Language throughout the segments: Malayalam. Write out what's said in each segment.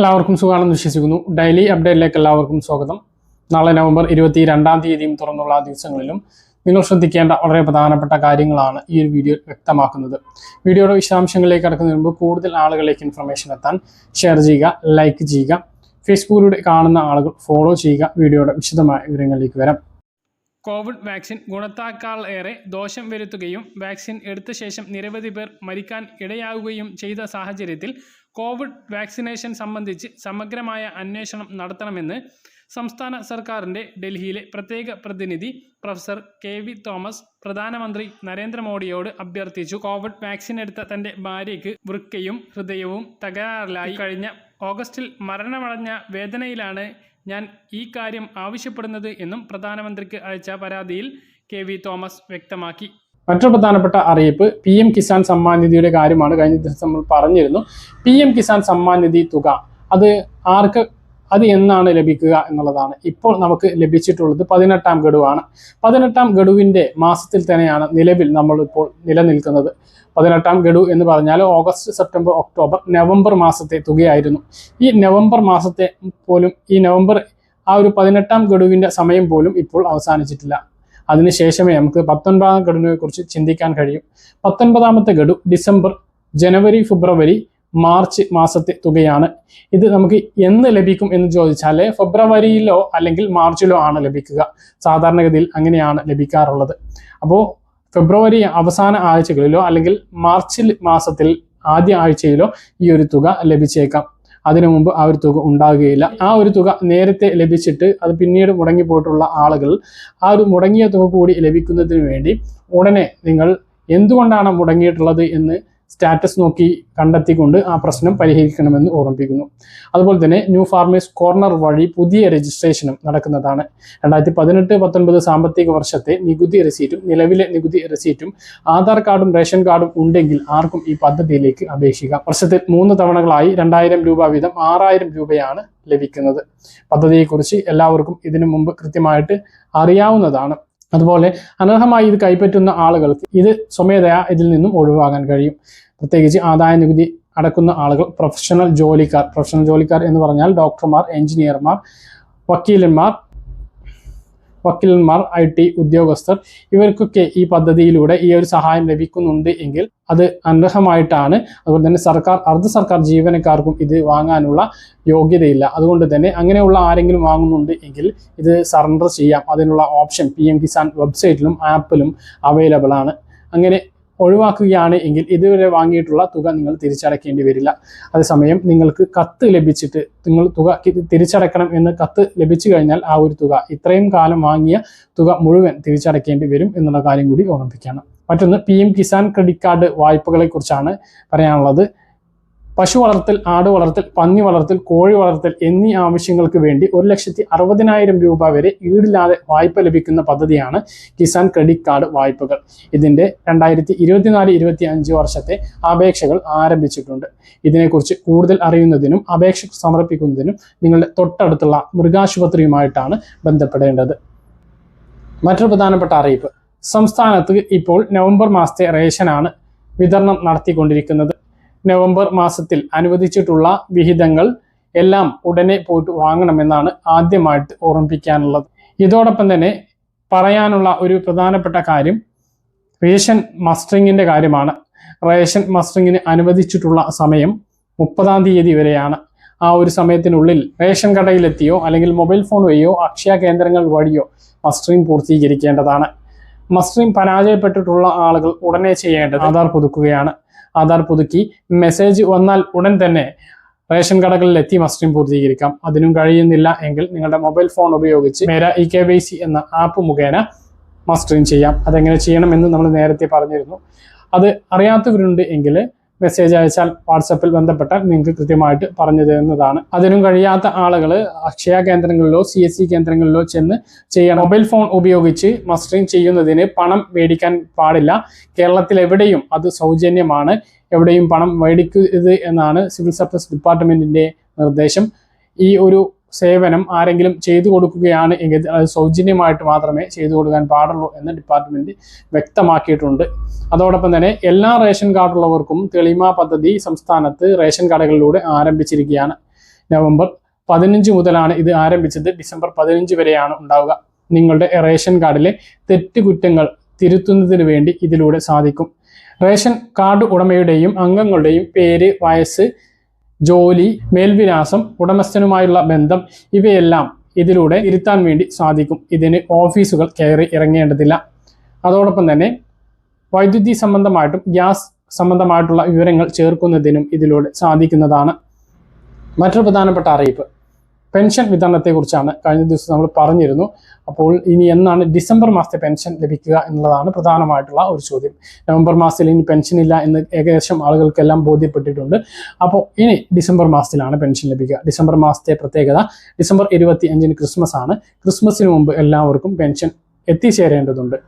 എല്ലാവർക്കും സുഖമാണെന്ന് വിശ്വസിക്കുന്നു. ഡെയിലി അപ്ഡേറ്റിലേക്ക് എല്ലാവർക്കും സ്വാഗതം. നാളെ നവംബർ ഇരുപത്തി രണ്ടാം തീയതിയും തുറന്നുള്ള ദിവസങ്ങളിലും നിങ്ങൾ ശ്രദ്ധിക്കേണ്ട വളരെ പ്രധാനപ്പെട്ട കാര്യങ്ങളാണ് ഈ ഒരു വീഡിയോ വ്യക്തമാക്കുന്നത്. വീഡിയോയുടെ വിശദാംശങ്ങളിലേക്ക് കടക്കുന്നതിന് മുമ്പ് കൂടുതൽ ആളുകളിലേക്ക് ഇൻഫർമേഷൻ എത്താൻ ഷെയർ ചെയ്യുക ലൈക്ക് ചെയ്യുക ഫേസ്ബുക്കിലൂടെ കാണുന്ന ആളുകൾ ഫോളോ ചെയ്യുക വീഡിയോയുടെ വിശദമായ വിവരങ്ങളിലേക്ക് വരാം. കോവിഡ് വാക്സിൻ ഗുണത്താക്കാൾ ഏറെ ദോഷം വരുത്തുകയും വാക്സിൻ എടുത്ത ശേഷം നിരവധി പേർ മരിക്കാൻ ഇടയാവുകയും ചെയ്ത സാഹചര്യത്തിൽ കോവിഡ് വാക്സിനേഷൻ സംബന്ധിച്ച് സമഗ്രമായ അന്വേഷണം നടത്തണമെന്ന് സംസ്ഥാന സർക്കാരിന്റെ ഡൽഹിയിലെ പ്രത്യേക പ്രതിനിധി പ്രൊഫസർ കെ വി തോമസ് പ്രധാനമന്ത്രി നരേന്ദ്രമോദിയോട് അഭ്യർത്ഥിച്ചു. കോവിഡ് വാക്സിൻ എടുത്ത തന്റെ ഭാര്യയ്ക്ക് വൃക്കയും ഹൃദയവും തകരാറിലായി. കഴിഞ്ഞ ഓഗസ്റ്റിൽ മരണമടഞ്ഞ വേദനയിലാണ് ഞാൻ ഈ കാര്യം ആവശ്യപ്പെടുന്നത് എന്നും പ്രധാനമന്ത്രിക്ക് അയച്ച പരാതിയിൽ കെ വി തോമസ് വ്യക്തമാക്കി. മറ്റൊരു പ്രധാനപ്പെട്ട അറിയിപ്പ് പി എം കിസാൻ സമ്മാൻ നിധിയുടെ കാര്യമാണ് കഴിഞ്ഞ ദിവസം നമ്മൾ പറഞ്ഞിരുന്നു. പി എം കിസാൻ സമ്മാൻ നിധി തുക അത് ആർക്ക് അത് എന്നാണ് ലഭിക്കുക എന്നുള്ളതാണ്. ഇപ്പോൾ നമുക്ക് ലഭിച്ചിട്ടുള്ളത് പതിനെട്ടാം ഗഡുവാണ്. പതിനെട്ടാം ഗഡുവിന്റെ മാസത്തിൽ തന്നെയാണ് നിലവിൽ നമ്മൾ ഇപ്പോൾ നിലനിൽക്കുന്നത്. പതിനെട്ടാം ഗഡു എന്ന് പറഞ്ഞാൽ ഓഗസ്റ്റ് സെപ്റ്റംബർ ഒക്ടോബർ നവംബർ മാസത്തെ തുകയായിരുന്നു. ഈ നവംബർ മാസത്തെ പോലും ഈ നവംബർ ആ ഒരു പതിനെട്ടാം ഗഡുവിന്റെ സമയം പോലും ഇപ്പോൾ അവസാനിച്ചിട്ടില്ല. അതിനുശേഷമേ നമുക്ക് പത്തൊൻപതാം ഗഡുവിനെ കുറിച്ച് ചിന്തിക്കാൻ കഴിയും. പത്തൊൻപതാമത്തെ ഗഡു ഡിസംബർ ജനുവരി ഫെബ്രുവരി മാർച്ച് മാസത്തെ തുകയാണ്. ഇത് നമുക്ക് എന്ന് ലഭിക്കും എന്ന് ചോദിച്ചാൽ ഫെബ്രുവരിയിലോ അല്ലെങ്കിൽ മാർച്ചിലോ ആണ് ലഭിക്കുക. സാധാരണഗതിയിൽ അങ്ങനെയാണ് ലഭിക്കാറുള്ളത്. അപ്പോൾ ഫെബ്രുവരി അവസാന ആഴ്ചകളിലോ അല്ലെങ്കിൽ മാർച്ചിൽ മാസത്തിൽ ആദ്യ ആഴ്ചയിലോ ഈ ഒരു തുക ലഭിച്ചേക്കാം. അതിനു മുമ്പ് ആ ഒരു തുക ഉണ്ടാകുകയില്ല. ആ ഒരു തുക നേരത്തെ ലഭിച്ചിട്ട് അത് പിന്നീട് മുടങ്ങിപ്പോയിട്ടുള്ള ആളുകൾ ആ ഒരു മുടങ്ങിയ തുക കൂടി ലഭിക്കുന്നതിന് വേണ്ടി ഉടനെ നിങ്ങൾ എന്തുകൊണ്ടാണ് മുടങ്ങിയിട്ടുള്ളത് എന്ന് സ്റ്റാറ്റസ് നോക്കി കണ്ടെത്തിക്കൊണ്ട് ആ പ്രശ്നം പരിഹരിക്കണമെന്ന് ഓർമ്മിപ്പിക്കുന്നു. അതുപോലെ തന്നെ ന്യൂ ഫാർമേഴ്സ് കോർണർ വഴി പുതിയ രജിസ്ട്രേഷനും നടക്കുന്നതാണ്. രണ്ടായിരത്തി പതിനെട്ട് പത്തൊൻപത് സാമ്പത്തിക വർഷത്തെ നികുതി റെസീറ്റും നിലവിലെ നികുതി റെസീറ്റും ആധാർ കാർഡും റേഷൻ കാർഡും ഉണ്ടെങ്കിൽ ആർക്കും ഈ പദ്ധതിയിലേക്ക് അപേക്ഷിക്കാം. വർഷത്തിൽ മൂന്ന് തവണകളായി രണ്ടായിരം രൂപ വീതം ആറായിരം രൂപയാണ് ലഭിക്കുന്നത്. പദ്ധതിയെക്കുറിച്ച് എല്ലാവർക്കും ഇതിനു മുമ്പ് കൃത്യമായിട്ട് അറിയാവുന്നതാണ്. അതുപോലെ അനർഹമായി ഇത് കൈപ്പറ്റുന്ന ആളുകൾക്ക് ഇത് സ്വമേധയാ ഇതിൽ നിന്നും ഒഴിവാകാൻ കഴിയും. പ്രത്യേകിച്ച് ആദായ നികുതി അടക്കുന്ന ആളുകൾ പ്രൊഫഷണൽ ജോലിക്കാർ പ്രൊഫഷണൽ ജോലിക്കാർ എന്ന് പറഞ്ഞാൽ ഡോക്ടർമാർ എഞ്ചിനീയർമാർ വക്കീലന്മാർ വക്കീലന്മാർ ഐ ടി ഉദ്യോഗസ്ഥർ ഇവർക്കൊക്കെ ഈ പദ്ധതിയിലൂടെ ഈ ഒരു സഹായം ലഭിക്കുന്നുണ്ട് എങ്കിൽ അത് അനർഹമായിട്ടാണ്. അതുപോലെ തന്നെ സർക്കാർ അർദ്ധ സർക്കാർ ജീവനക്കാർക്കും ഇത് വാങ്ങാനുള്ള യോഗ്യതയില്ല. അതുകൊണ്ട് തന്നെ അങ്ങനെയുള്ള ആരെങ്കിലും വാങ്ങുന്നുണ്ട് എങ്കിൽ ഇത് സറണ്ടർ ചെയ്യാം. അതിനുള്ള ഓപ്ഷൻ പി കിസാൻ വെബ്സൈറ്റിലും ആപ്പിലും അവൈലബിൾ ആണ്. അങ്ങനെ ഒഴിവാക്കുകയാണ് എങ്കിൽ ഇതുവരെ വാങ്ങിയിട്ടുള്ള തുക നിങ്ങൾ തിരിച്ചടയ്ക്കേണ്ടി വരില്ല. അതേസമയം നിങ്ങൾക്ക് കത്ത് ലഭിച്ചിട്ട് നിങ്ങൾ തുക തിരിച്ചടക്കണം എന്ന് കത്ത് ലഭിച്ചു കഴിഞ്ഞാൽ ആ ഒരു തുക ഇത്രയും കാലം വാങ്ങിയ തുക മുഴുവൻ തിരിച്ചടയ്ക്കേണ്ടി വരും എന്നുള്ള കാര്യം കൂടി ഓർമ്മിപ്പിക്കണം. മറ്റൊന്ന് പി കിസാൻ ക്രെഡിറ്റ് കാർഡ് വായ്പകളെ കുറിച്ചാണ് പറയാനുള്ളത്. പശു വളർത്തൽ ആട് വളർത്തൽ പന്നി വളർത്തൽ കോഴി വളർത്തൽ എന്നീ ആവശ്യങ്ങൾക്ക് വേണ്ടി ഒരു ലക്ഷത്തി അറുപതിനായിരം രൂപ വരെ ഈടില്ലാതെ വായ്പ ലഭിക്കുന്ന പദ്ധതിയാണ് കിസാൻ ക്രെഡിറ്റ് കാർഡ് വായ്പകൾ. ഇതിന്റെ രണ്ടായിരത്തി ഇരുപത്തിനാല് ഇരുപത്തി അഞ്ച് വർഷത്തെ അപേക്ഷകൾ ആരംഭിച്ചിട്ടുണ്ട്. ഇതിനെക്കുറിച്ച് കൂടുതൽ അറിയുന്നതിനും അപേക്ഷ സമർപ്പിക്കുന്നതിനും നിങ്ങളുടെ തൊട്ടടുത്തുള്ള മൃഗാശുപത്രിയുമായിട്ടാണ് ബന്ധപ്പെടേണ്ടത്. മറ്റൊരു പ്രധാനപ്പെട്ട അറിയിപ്പ്. സംസ്ഥാനത്ത് ഇപ്പോൾ നവംബർ മാസത്തെ റേഷനാണ് വിതരണം നടത്തിക്കൊണ്ടിരിക്കുന്നത്. നവംബർ മാസത്തിൽ അനുവദിച്ചിട്ടുള്ള വിഹിതങ്ങൾ എല്ലാം ഉടനെ പോയിട്ട് വാങ്ങണമെന്നാണ് ആദ്യമായിട്ട് ഓർമ്മിപ്പിക്കാനുള്ളത്. ഇതോടൊപ്പം തന്നെ പറയാനുള്ള ഒരു പ്രധാനപ്പെട്ട കാര്യം റേഷൻ മസ്റ്ററിങ്ങിന്റെ കാര്യമാണ്. റേഷൻ മസ്റ്ററിങ്ങിന് അനുവദിച്ചിട്ടുള്ള സമയം മുപ്പതാം തീയതി വരെയാണ്. ആ ഒരു സമയത്തിനുള്ളിൽ റേഷൻ കടയിലെത്തിയോ അല്ലെങ്കിൽ മൊബൈൽ ഫോൺ വഴിയോ അക്ഷയ കേന്ദ്രങ്ങൾ വഴിയോ മസ്റ്ററിംഗ് പൂർത്തീകരിക്കേണ്ടതാണ്. മസ്റ്ററിംഗ് പരാജയപ്പെട്ടിട്ടുള്ള ആളുകൾ ഉടനെ ചെയ്യേണ്ടത് ആധാർ പുതുക്കുകയാണ്. ആധാർ പുതുക്കി. മെസ്സേജ് വന്നാൽ ഉടൻ തന്നെ റേഷൻ കടകളിൽ എത്തി മസ്റ്ററിംഗ് പൂർത്തീകരിക്കാം. അതിനും കഴിയുന്നില്ല എങ്കിൽ നിങ്ങളുടെ മൊബൈൽ ഫോൺ ഉപയോഗിച്ച് Mera e K Y C എന്ന ആപ്പ് മുഖേന മസ്റ്ററിംഗ് ചെയ്യാം. അതെങ്ങനെ ചെയ്യണമെന്ന് നമ്മൾ നേരത്തെ പറഞ്ഞിരുന്നു. അത് അറിയാത്തവരുണ്ട് എങ്കിൽ മെസ്സേജ് അയച്ചാൽ വാട്സപ്പിൽ ബന്ധപ്പെട്ട നിങ്ങൾക്ക് കൃത്യമായിട്ട് പറഞ്ഞു തരുന്നതാണ്. അതിനും കഴിയാത്ത ആളുകൾ അക്ഷയ കേന്ദ്രങ്ങളിലോ സി എസ് സി കേന്ദ്രങ്ങളിലോ ചെന്ന് ചെയ്യണം. മൊബൈൽ ഫോൺ ഉപയോഗിച്ച് മസ്റ്ററിംഗ് ചെയ്യുന്നതിന് പണം മേടിക്കാൻ പാടില്ല. കേരളത്തിൽ എവിടെയും അത് സൗജന്യമാണ്. എവിടെയും പണം മേടിക്കരുത് എന്നാണ് സിവിൽ സപ്ലൈസ് ഡിപ്പാർട്ട്മെന്റിന്റെ നിർദ്ദേശം. ഈ ഒരു സേവനം ആരെങ്കിലും ചെയ്തു കൊടുക്കുകയാണ് എങ്കിൽ അത് സൗജന്യമായിട്ട് മാത്രമേ ചെയ്തു കൊടുക്കാൻ പാടുള്ളൂ എന്ന് ഡിപ്പാർട്ട്മെന്റ് വ്യക്തമാക്കിയിട്ടുണ്ട്. അതോടൊപ്പം തന്നെ എല്ലാ റേഷൻ കാർഡുള്ളവർക്കും തെളിമ പദ്ധതി സംസ്ഥാനത്ത് റേഷൻ കടകളിലൂടെ ആരംഭിച്ചിരിക്കുകയാണ്. നവംബർ പതിനഞ്ച് മുതലാണ് ഇത് ആരംഭിച്ചത്. ഡിസംബർ പതിനഞ്ച് വരെയാണ് ഉണ്ടാവുക. നിങ്ങളുടെ റേഷൻ കാർഡിലെ തെറ്റുകുറ്റങ്ങൾ തിരുത്തുന്നതിന് വേണ്ടി ഇതിലൂടെ സാധിക്കും. റേഷൻ കാർഡ് ഉടമയുടെയും അംഗങ്ങളുടെയും പേര് വയസ്സ് ജോലി മേൽവിലാസം ഉടമസ്ഥനുമായുള്ള ബന്ധം ഇവയെല്ലാം ഇതിലൂടെ ഇരുത്താൻ വേണ്ടി സാധിക്കും. ഇതിന് ഓഫീസുകൾ കയറി ഇറങ്ങേണ്ടതില്ല. അതോടൊപ്പം തന്നെ വൈദ്യുതി സംബന്ധമായിട്ടും ഗ്യാസ് സംബന്ധമായിട്ടുള്ള വിവരങ്ങൾ ചേർക്കുന്നതിനും ഇതിലൂടെ സാധിക്കുന്നതാണ്. മറ്റൊരു പ്രധാനപ്പെട്ട അറിയിപ്പ്. പെൻഷൻ വിതരണത്തെക്കുറിച്ചാണ് കഴിഞ്ഞ ദിവസം നമ്മൾ പറഞ്ഞിരുന്നു. അപ്പോൾ ഇനി എന്നാണ് ഡിസംബർ മാസത്തെ പെൻഷൻ ലഭിക്കുക എന്നുള്ളതാണ് പ്രധാനമായിട്ടുള്ള ഒരു ചോദ്യം. നവംബർ മാസത്തിൽ ഇനി പെൻഷൻ ഇല്ല എന്ന് ഏകദേശം ആളുകൾക്കെല്ലാം ബോധ്യപ്പെട്ടിട്ടുണ്ട്. അപ്പോൾ ഇനി ഡിസംബർ മാസത്തിലാണ് പെൻഷൻ ലഭിക്കുക. ഡിസംബർ മാസത്തെ പ്രത്യേകത ഡിസംബർ ഇരുപത്തി അഞ്ചിന് ക്രിസ്മസ് ആണ്. ക്രിസ്മസിന് മുമ്പ് എല്ലാവർക്കും പെൻഷൻ എത്തിച്ചേരേണ്ടതുണ്ട്.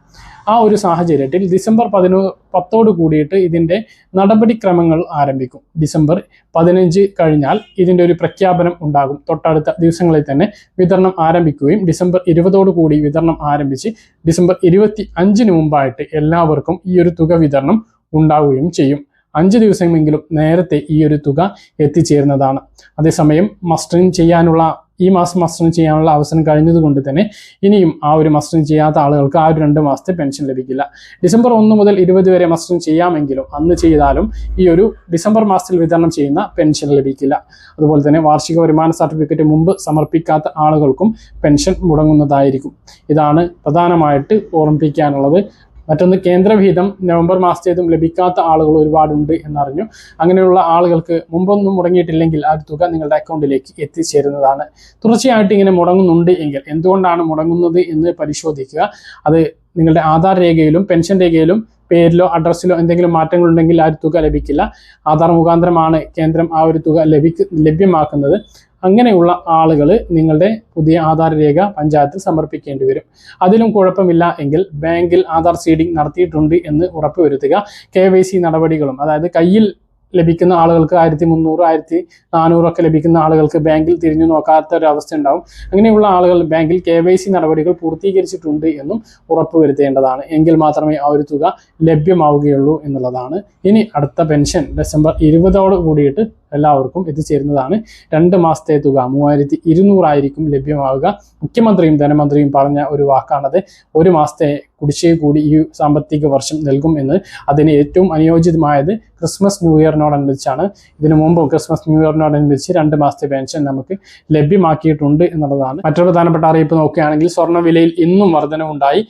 ആ ഒരു സാഹചര്യത്തിൽ ഡിസംബർ പതിനോ പത്തോട് കൂടിയിട്ട് ഇതിന്റെ നടപടിക്രമങ്ങൾ ആരംഭിക്കും. ഡിസംബർ പതിനഞ്ച് കഴിഞ്ഞാൽ ഇതിന്റെ ഒരു പ്രഖ്യാപനം ഉണ്ടാകും. തൊട്ടടുത്ത ദിവസങ്ങളിൽ തന്നെ വിതരണം ആരംഭിക്കുകയും ഡിസംബർ ഇരുപതോട് കൂടി വിതരണം ആരംഭിച്ച് ഡിസംബർ ഇരുപത്തി അഞ്ചിന് മുമ്പായിട്ട് എല്ലാവർക്കും ഈ ഒരു തുക വിതരണം ഉണ്ടാവുകയും ചെയ്യും. അഞ്ച് ദിവസമെങ്കിലും നേരത്തെ ഈ ഒരു തുക എത്തിച്ചേരുന്നതാണ്. അതേസമയം മസ്റ്ററിങ് ചെയ്യാനുള്ള ഈ മാസം മസ്റ്ററിങ് ചെയ്യാനുള്ള അവസരം കഴിഞ്ഞതുകൊണ്ട് തന്നെ ഇനിയും ആ ഒരു മസ്റ്റർ ചെയ്യാത്ത ആളുകൾക്ക് ആ ഒരു രണ്ട് മാസത്തെ പെൻഷൻ ലഭിക്കില്ല. ഡിസംബർ ഒന്ന് മുതൽ ഇരുപത് വരെ മസ്റ്റർ ചെയ്യാമെങ്കിലും അന്ന് ചെയ്താലും ഈ ഒരു ഡിസംബർ മാസത്തിൽ വിതരണം ചെയ്യുന്ന പെൻഷൻ ലഭിക്കില്ല. അതുപോലെ തന്നെ വാർഷിക വരുമാന സർട്ടിഫിക്കറ്റ് മുമ്പ് സമർപ്പിക്കാത്ത ആളുകൾക്കും പെൻഷൻ മുടങ്ങുന്നതായിരിക്കും. ഇതാണ് പ്രധാനമായിട്ട് ഓർമ്മിപ്പിക്കാനുള്ളത്. മറ്റൊന്ന് കേന്ദ്രവിഹിതം നവംബർ മാസത്തേതും ലഭിക്കാത്ത ആളുകൾ ഒരുപാടുണ്ട് എന്നറിഞ്ഞു. അങ്ങനെയുള്ള ആളുകൾക്ക് മുമ്പൊന്നും മുടങ്ങിയിട്ടില്ലെങ്കിൽ ആ തുക നിങ്ങളുടെ അക്കൗണ്ടിലേക്ക് എത്തിച്ചേരുന്നതാണ്. തുടർച്ചയായിട്ട് ഇങ്ങനെ മുടങ്ങുന്നുണ്ട് എങ്കിൽ എന്തുകൊണ്ടാണ് മുടങ്ങുന്നത് എന്ന് പരിശോധിക്കുക. അത് നിങ്ങളുടെ ആധാർ രേഖയിലും പെൻഷൻ രേഖയിലും പേരിലോ അഡ്രസ്സിലോ എന്തെങ്കിലും മാറ്റങ്ങളുണ്ടെങ്കിൽ ആ ഒരു തുക ലഭിക്കില്ല. ആധാർ മുഖാന്തരമാണ് കേന്ദ്രം ആ ഒരു തുക ലഭിക്ക ലഭ്യമാക്കുന്നത്. അങ്ങനെയുള്ള ആളുകൾ നിങ്ങളുടെ പുതിയ ആധാർ രേഖ പഞ്ചായത്തിൽ സമർപ്പിക്കേണ്ടി വരും. അതിലും കുഴപ്പമില്ല എങ്കിൽ ബാങ്കിൽ ആധാർ സീഡിംഗ് നടത്തിയിട്ടുണ്ട് എന്ന് ഉറപ്പുവരുത്തുക. കെ വൈ സി നടപടികളും അതായത് കയ്യിൽ ലഭിക്കുന്ന ആളുകൾക്ക് ആയിരത്തി മുന്നൂറ് ആയിരത്തി നാനൂറൊക്കെ ലഭിക്കുന്ന ആളുകൾക്ക് ബാങ്കിൽ തിരിഞ്ഞു നോക്കാത്ത ഒരു അവസ്ഥ ഉണ്ടാവും. അങ്ങനെയുള്ള ആളുകൾ ബാങ്കിൽ കെ വൈ സി നടപടികൾ പൂർത്തീകരിച്ചിട്ടുണ്ട് എന്നും ഉറപ്പുവരുത്തേണ്ടതാണ്. എങ്കിൽ മാത്രമേ ആ ഒരു തുക ലഭ്യമാവുകയുള്ളൂ എന്നുള്ളതാണ്. ഇനി അടുത്ത പെൻഷൻ ഡിസംബർ ഇരുപതോട് കൂടിയിട്ട് എല്ലാവർക്കും എത്തിച്ചേരുന്നതാണ്. രണ്ട് മാസത്തെ തുക മൂവായിരത്തി ഇരുന്നൂറായിരിക്കും ലഭ്യമാവുക. മുഖ്യമന്ത്രിയും ധനമന്ത്രിയും പറഞ്ഞ ഒരു വാക്കാണത്. ഒരു മാസത്തെ കുടിശ്ശിക കൂടി ഈ സാമ്പത്തിക വർഷം നൽകും എന്ന്. അതിന് ഏറ്റവും അനുയോജ്യമായത് ക്രിസ്മസ് ന്യൂ ഇയറിനോടനുബന്ധിച്ചാണ്. ഇതിനു മുമ്പ് ക്രിസ്മസ് ന്യൂ ഇയറിനോടനുബന്ധിച്ച് രണ്ട് മാസത്തെ പെൻഷൻ നമുക്ക് ലഭ്യമാക്കിയിട്ടുണ്ട് എന്നുള്ളതാണ്. മറ്റൊരു പ്രധാനപ്പെട്ട അറിയിപ്പ് നോക്കുകയാണെങ്കിൽ സ്വർണ വിലയിൽ ഇന്നും വർധനവുണ്ടായി.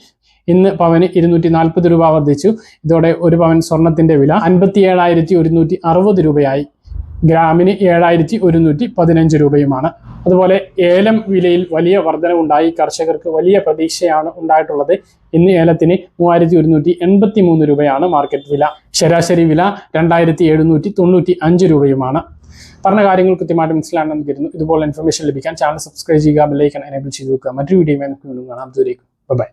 ഇന്ന് പവന് ഇരുന്നൂറ്റി നാൽപ്പത് രൂപ വർദ്ധിച്ചു. ഇതോടെ ഒരു പവൻ സ്വർണത്തിന്റെ വില അൻപത്തി ഏഴായിരത്തി ഒരുന്നൂറ്റി അറുപത് രൂപയായി. ഗ്രാമിന് ഏഴായിരത്തി ഒരുന്നൂറ്റി പതിനഞ്ച് രൂപയുമാണ്. അതുപോലെ ഏലം വിലയിൽ വലിയ വർധനവുണ്ടായി. കർഷകർക്ക് വലിയ പ്രതീക്ഷയാണ് ഉണ്ടായിട്ടുള്ളത്. ഇന്ന് ഏലത്തിന് മൂവായിരത്തി ഒരുന്നൂറ്റി എൺപത്തി മൂന്ന് രൂപയാണ് മാർക്കറ്റ് വില. ശരാശരി വില രണ്ടായിരത്തി എഴുന്നൂറ്റി തൊണ്ണൂറ്റി അഞ്ച് രൂപയുമാണ്. പറഞ്ഞ കാര്യങ്ങൾ കൃത്യമായിട്ട് മനസ്സിലാണെന്ന് കരുതുന്നു. ഇതുപോലെ ഇൻഫർമേഷൻ ലഭിക്കാൻ ചാനൽ സബ്സ്ക്രൈബ് ചെയ്യുക ബെല്ലൈക്കൺ എനേബിൾ ചെയ്ത് വെക്കുക. മറ്റൊരു വീഡിയോ കാണാം. ദൂരേക്കും ബൈ